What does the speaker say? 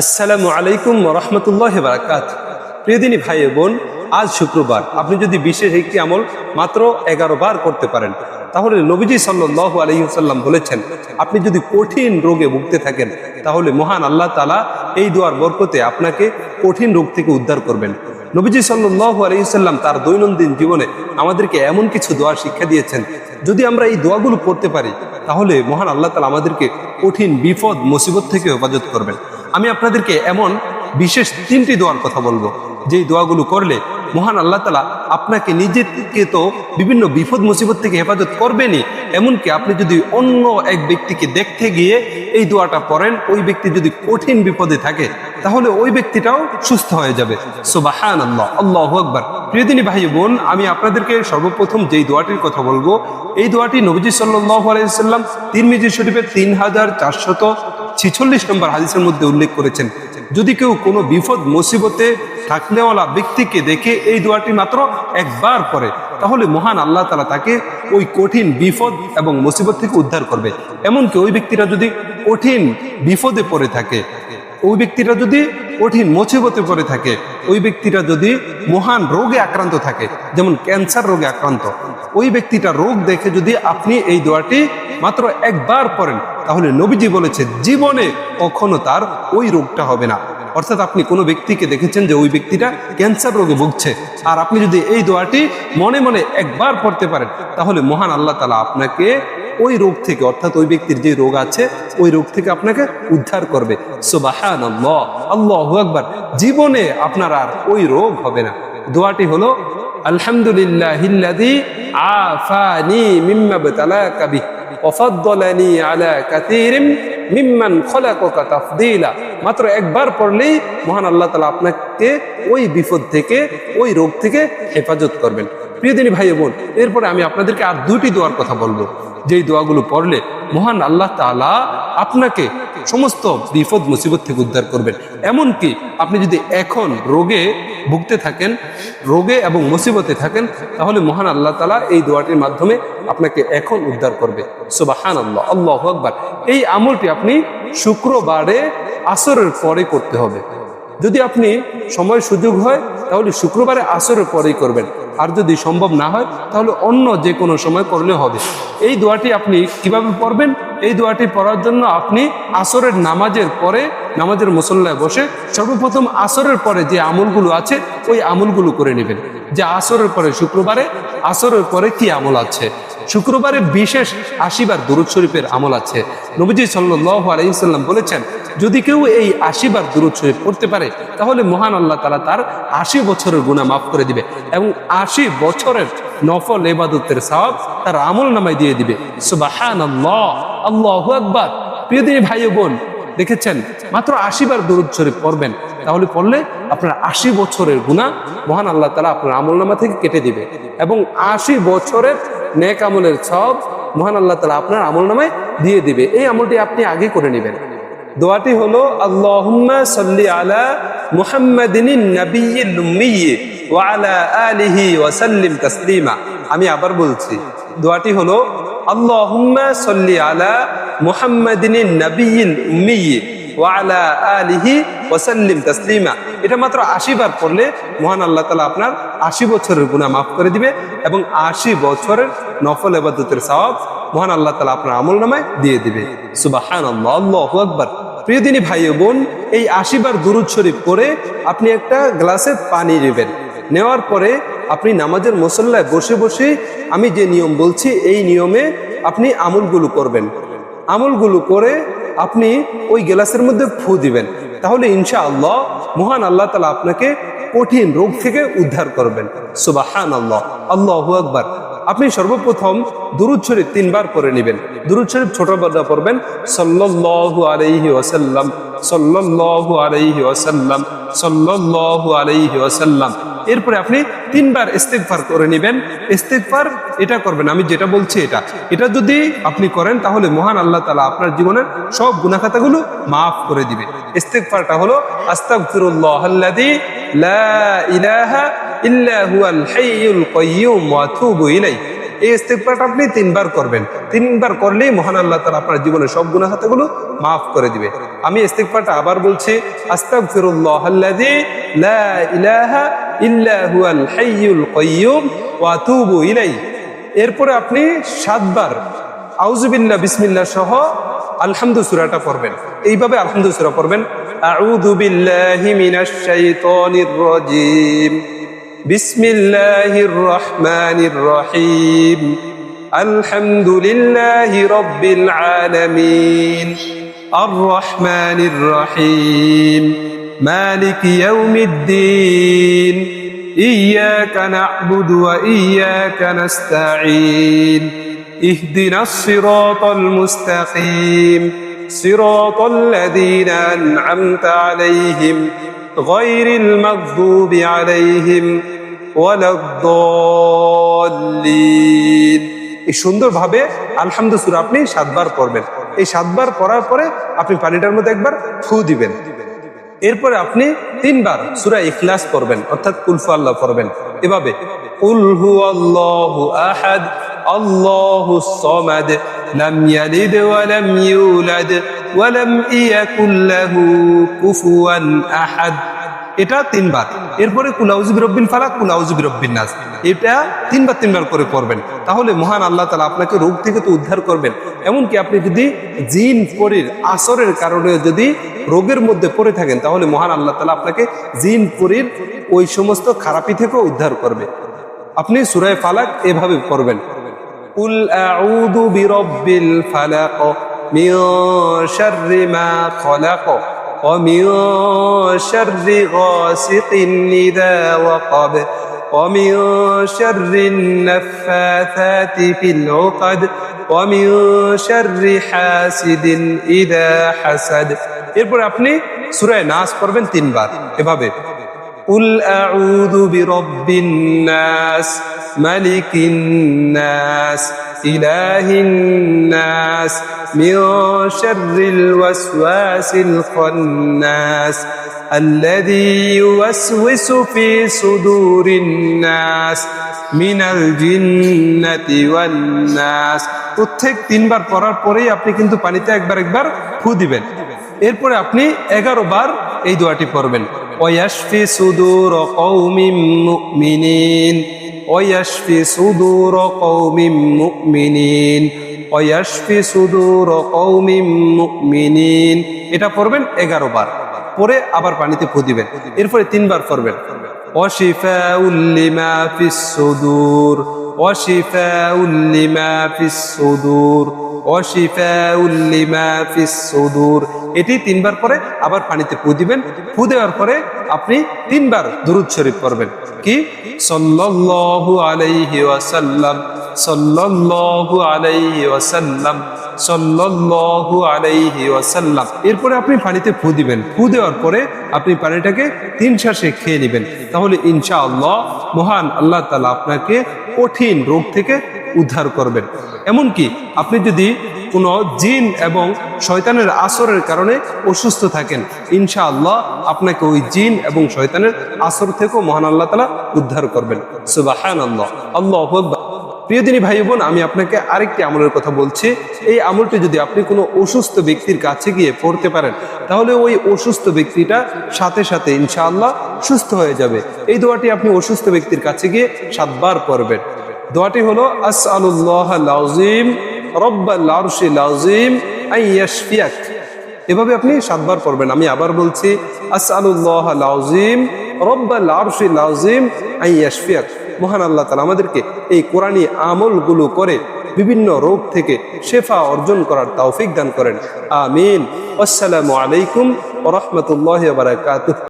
আসসালামু আলাইকুম রহমতুল্লাহ বারাকাত প্রিয়দিনী ভাই বোন, আজ শুক্রবার। আপনি যদি বিশেষ একটি আমল মাত্র এগারো বার করতে পারেন, তাহলে নবীজি সাল্লাহ আলহিহাল্লাম বলেছেন, আপনি যদি কঠিন রোগে ভুগতে থাকেন, তাহলে মহান আল্লাহ তালা এই দোয়ার বরকতে আপনাকে কঠিন রোগ থেকে উদ্ধার করবেন। নবীজি সাল্লাহ আলহিহাল্লাম তার দৈনন্দিন জীবনে আমাদেরকে এমন কিছু দোয়া শিক্ষা দিয়েছেন, যদি আমরা এই দোয়াগুলো করতে পারি, তাহলে মহান আল্লাহ তালা আমাদেরকে কঠিন বিপদ, মুসিবত থেকে হেফাজত করবেন। আমি আপনাদেরকে এমন বিশেষ তিনটি দোয়ার কথা বলব। যেই দোয়াগুলো করলে মহান আল্লাহ তালা আপনাকে নিজেকে তো বিভিন্ন বিপদ, মুসিবত থেকে হেফাজত করবেনই। এমনকি আপনি যদি অন্য এক ব্যক্তিকে দেখতে গিয়ে এই দোয়াটা পড়েন, ওই ব্যক্তি যদি কঠিন বিপদে থাকে, তাহলে ওই ব্যক্তিটাও সুস্থ হয়ে যাবে। সোবাহান আল্লাহ আল্লাহ আকবর প্রিয়দিনী ভাই বোন, আমি আপনাদেরকে সর্বপ্রথম যেই দোয়াটির কথা বলব, এই দোয়াটি নবজি সাল্লাহ আলাইসাল্লাম তিন মিজি শরীফের তিন হাজার চারশত ছিচল্লিশ নম্বর হাদিসের মধ্যে উল্লেখ করেছেন, যদি কেউ কোনো বিপদ, মুসিবতে থাকলেওয়ালা ব্যক্তিকে দেখে এই দোয়াটি মাত্র একবার করে, তাহলে মহান আল্লাহ তালা তাকে ওই কঠিন বিপদ এবং মুসিবত থেকে উদ্ধার করবে। এমনকি ওই ব্যক্তিরা যদি কঠিন বিপদে পড়ে থাকে ওই ব্যক্তিরা যদি কঠিন মুসিবতে পড়ে থাকে, ওই ব্যক্তিরা যদি মহান রোগে আক্রান্ত থাকে, যেমন ক্যান্সার রোগে আক্রান্ত, ওই ব্যক্তিটা রোগ দেখে যদি আপনি এই দোয়াটি মাত্র একবার পড়েন, তাহলে নবীজি বলেছে জীবনে কখনো তার ওই রোগটা হবে না। অর্থাৎ আপনি কোনো ব্যক্তিকে দেখেছেন যে ওই ব্যক্তিটা ক্যান্সার রোগে ভুগছে। আর আপনি যদি এই দোয়াটি মনে মনে একবার পড়তে পারেন, তাহলে মহান আল্লাহ তালা আপনাকে ওই রোগ থেকে, অর্থাৎ ওই ব্যক্তির যে রোগ আছে, ওই রোগ থেকে আপনাকে উদ্ধার করবে। সোবাহান আল্লাহ আল্লাহ আকবার। জীবনে আপনার আর ওই রোগ হবে না। দোয়াটি হলো আলহামদুলিল্লাহ আফানি মিম্মা বতালাকা বিহি ওফাদ্দলানি আলা কাতিরিম মিম্মান খলাকাকা তাফদিলা। মাত্র একবার পড়লেই মহান আল্লাহ তালা আপনাকে ওই বিপদ থেকে, ওই রোগ থেকে হেফাজত করবেন। প্রিয় দিনী ভাই বোন, এরপরে আমি আপনাদেরকে আর দুটি দোয়ার কথা বলব। যেই দোয়াগুলো পড়লে মহান আল্লাহ তালা আপনাকে সমস্ত বিপদ, মুসিবত থেকে উদ্ধার করবেন। এমনকি আপনি যদি এখন রোগে ভুগতে থাকেন, রোগে এবং মুসিবতে থাকেন, তাহলে মহান আল্লাহ তালা এই দোয়াটির মাধ্যমে আপনাকে এখন উদ্ধার করবে। সুবাহান আল্লাহ আল্লাহ আকবার। এই আমলটি আপনি শুক্রবারে আসরের পরে করতে হবে। যদি আপনি সময় সুযোগ হয়, তাহলে শুক্রবারে আসরের পরেই করবেন। আর যদি সম্ভব না হয়, তাহলে অন্য যে কোনো সময় করলে হবে। এই দোয়াটি আপনি কীভাবে পড়বেন? এই দোয়াটি পড়ার জন্য আপনি আসরের নামাজের পরে, নামাজের মুসল্লায় বসে সর্বপ্রথম আসরের পরে যে আমলগুলো আছে, ওই আমলগুলো করে নেবেন। যে আসরের পরে শুক্রবারে, আসরের পরে কি আমল আছে? শুক্রবারে বিশেষ আশিবার দুরুদ শরীফের আমল আছে। নবীজি সাল্লাহ আলাইসাল্লাম বলেছেন, যদি কেউ এই আশিবার দুরুদ শরীফ পড়তে পারে, তাহলে মহান আল্লাহ তালা তার আশি বছরের গুণা মাফ করে দিবে এবং আশি বছরের নফল এবাদতের সওয়াব তার আমল নামায় দিয়ে দিবে। আল্লাহ আল্লাহ আকবার। প্রিয়দিনী ভাই বোন, দেখেছেন, মাত্র আশিবার দুরুদ শরীফ পড়বেন, তাহলে পড়লে আপনার আশি বছরের গুণা মহান আল্লাহ তালা আপনার আমল নামা থেকে কেটে দিবে এবং আশি বছরের নেক আমলের সব মহান আল্লাহ তালা আপনার আমল নামায় দিয়ে দিবে। এই আমলটি আপনি আগে করে নেবেন। দোয়াটি হলো, আল্লাহুম্মা সাল্লি আলা মুহাম্মাদিন নাবিয়্যিল উম্মিয়্যি ওয়া আলা আলিহি ওয়া আমি আবার বলছি, দোয়াটি হলো, আল্লাহুম্মা সাল্লি আলা মুহাম্মাদিন নাবিয়্যিল উম্মিয়্যি ওয়া আলা আলিহি ওয়া সাল্লিম তাসলিমা। এটা মাত্র আশি বার পড়লে মহান আল্লাহ তালা আপনার আশি বছরের গুনাহ মাফ করে দিবে এবং আশি বছরের নফল এবাদতের সওয়াব মহান আল্লাহ তালা আপনার আমল নামায় দিয়ে দিবে। সুবাহান আল্লাহ আল্লাহ আকবর প্রিয়দিনী ভাই বোন, এই আশিবার দুরুদ শরীফ করে আপনি একটা গ্লাসে পানি নেবেন। নেওয়ার পরে আপনি নামাজের মুসল্লায় বসে বসে আমি যে নিয়ম বলছি, এই নিয়মে আপনি আমলগুলো করবেন। আমলগুলো করে আপনি ওই গ্লাসের মধ্যে ফু দিবেন। তাহলে ইনশা আল্লাহ মহান আল্লাহ তালা আপনাকে কঠিন রোগ থেকে উদ্ধার করবেন। সুবাহান আল্লাহ আল্লাহ আকবর। আপনি সর্বপ্রথম দুরুদ শরীফ তিনবার করে নেবেন। দুরুদ শরীফ ছোট বাদা পড়বেন। সাল্লাল্লাহু আলাইহি ওয়াসাল্লাম, সাল্লাল্লাহু আলাইহি ওয়াসাল্লাম, সাল্লাল্লাহু আলাইহি ওয়াসাল্লাম। এরপরে আপনি তিনবার ইস্তেগফার করে নেবেন। ইস্তেগফার এটা করবেন, আমি যেটা বলছি এটা। এটা যদি আপনি করেন, তাহলে মহান আল্লাহ তালা আপনার জীবনের সব গুনাখাতাগুলো মাফ করে দিবে। ইস্তেগফারটা হলো আস্তাগফিরুল্লাহ আল্লাযী লা ইলাহা ইল্লা এই ইস্তেকফারটা আপনি তিনবার করবেন। তিনবার করলেই মহান আল্লাহ তালা আপনার জীবনের সব গুণা হাতাগুলো মাফ করে দিবে। আমি ইস্তেকফারটা আবার বলছি আস্তাগফিরুল্লাহ আল্লাযী এরপরে আপনি সাতবার আউজুবিল্লাহ বিসমিল্লাহ সহ আলহামদু সুরাটা পড়বেন। এইভাবে আলহামদু সুরা পড়বেন। আউযু বিল্লাহি মিনাশ শাইতানির রাজিম। বিসমিল্লাহির রহমানির রহিম। আলহামদুলিল্লাহি রাব্বিল আলামিন। আর রহমানির রহিম মালিক ইয়াউমিদ্দিন إياك نعبد وإياك نستعين اهدنا الصراط المستقيم صراط الذين أنعمت عليهم غير المغضوب عليهم ولا الضالين এই সুন্দরভাবে আলহামদুসুর আপনি সাতবার পড়বেন এই সাতবার পড়ার পরে আপনি পানিটার মধ্যে একবার ফু দিবেন এরপরে আপনি তিনবার সুরা ইখলাস পড়বেন, অর্থাৎ কুলফু আল্লাহ পড়বেন। এভাবে উলহু আল্লাহ আহাদ, আল্লাহ সমাদ ওয়া লাম ইউলাদ, ওয়া লাম ইয়াকুল লাহু কুফুয়ান আহাদ। এটা তিনবার। এরপরে কুলাউজুবি রব্বিল ফালাক কুলাউজুবি রব্বিন নাস। এটা তিনবার তিনবার করে পড়বেন তাহলে মহান আল্লাহ তালা আপনাকে রোগ থেকে তো উদ্ধার করবেন। এমনকি আপনি যদি জিন, পরির, আসরের কারণে যদি রোগের মধ্যে পড়ে থাকেন, তাহলে মহান আল্লাহ তালা আপনাকে জিন, পরির, ওই সমস্ত খারাপি থেকেও উদ্ধার করবে। আপনি সুরায় ফালাক এভাবে করবেন উল আউযু বিরাব্বিল ফালাক মিন শাররি মা ومن شر غاسق إذا وقب ومن شر النفاثات في العقد ومن شر حاسد إذا حسد এরপর আপনি সূরায়ে নাস পড়বেন তিনবার এভাবে قل أعوذ برب الناس ملك الناس إله الناس من شر الوسواس الخناس الذي يوسوس في صدور الناس من الجنة والناس প্রত্যেক তিনবার পড়ার পরেই আপনি কিন্তু পানিতে একবার একবার ফু দিবেন এরপরে আপনি এগারো বার এই দোয়াটি পড়বেন ওয়াশফি সুদূর কৌমিম মুমিনিন ওয়াশফি قوم مؤمنين মুমিনিন, ওয়াশফি قوم مؤمنين এটা পড়বেন এগারো বার। পরে আবার পানিতে ফু দিবেন। এরপরে তিনবার পড়বেন। অশিফাউল লিমা ফিস সুদূর অশিফাউল লিমা ফিস সুদূর অশিফাউল লিমা ফিস সুদূর এটি তিনবার পরে আবার পানিতে ফু দিবেন। ফু দেওয়ার পরে আপনি তিনবার দুরুদ শরীফ পড়বেন। কি? সাল্লাল্লাহু আলাইহি ওয়াসাল্লাম। সাল্লাল্লাহু আলাইহি ওয়াসাল্লাম। সাল্লাল্লাহু আলাইহি ওয়াসাল্লাম। এরপরে আপনি পানিতে ফু দিবেন। ফু দেওয়ার পরে আপনি পানিটাকে তিন শ্বাসে খেয়ে নেবেন। তাহলে ইনশাআল্লাহ মহান আল্লাহ তাআলা আপনাকে কঠিন রোগ থেকে উদ্ধার করবেন। এমনকি আপনি যদি কোনো জিন এবং শয়তানের আসরের কারণে অসুস্থ থাকেন, ইনশাআল্লাহ আপনাকে ওই জিন এবং শয়তানের আসর থেকেও মহান আল্লাহ তালা উদ্ধার করবেন। সুবাহান আল্লাহ আল্লাহ। প্রিয় দিনী ভাই বোন আমি আপনাকে আরেকটি আমলের কথা বলছি। এই আমলটি যদি আপনি কোনো অসুস্থ ব্যক্তির কাছে গিয়ে পড়তে পারেন, তাহলে ওই অসুস্থ ব্যক্তিটা সাথে সাথে ইনশাআল্লাহ সুস্থ হয়ে যাবে। এই দোয়াটি আপনি অসুস্থ ব্যক্তির কাছে গিয়ে সাতবার পড়বেন। দোয়াটি হলো, আসআলুল্লাহ লাউজিম রব্বাল ইয়াশফিয়াক। এভাবে আপনি সাতবার পড়বেন। আমি আবার বলছি, আসআলুল্লাহ লাউজিম রব্বাল আরশিল আযীম আন ইয়াশফিয়াক। মহান আল্লাহ তালা আমাদেরকে এই কোরআনী আমলগুলো করে বিভিন্ন রোগ থেকে শেফা অর্জন করার তৌফিক দান করেন। আমিন। আসসালামু আলাইকুম রহমতুল্লাহ বারাকাতুহু।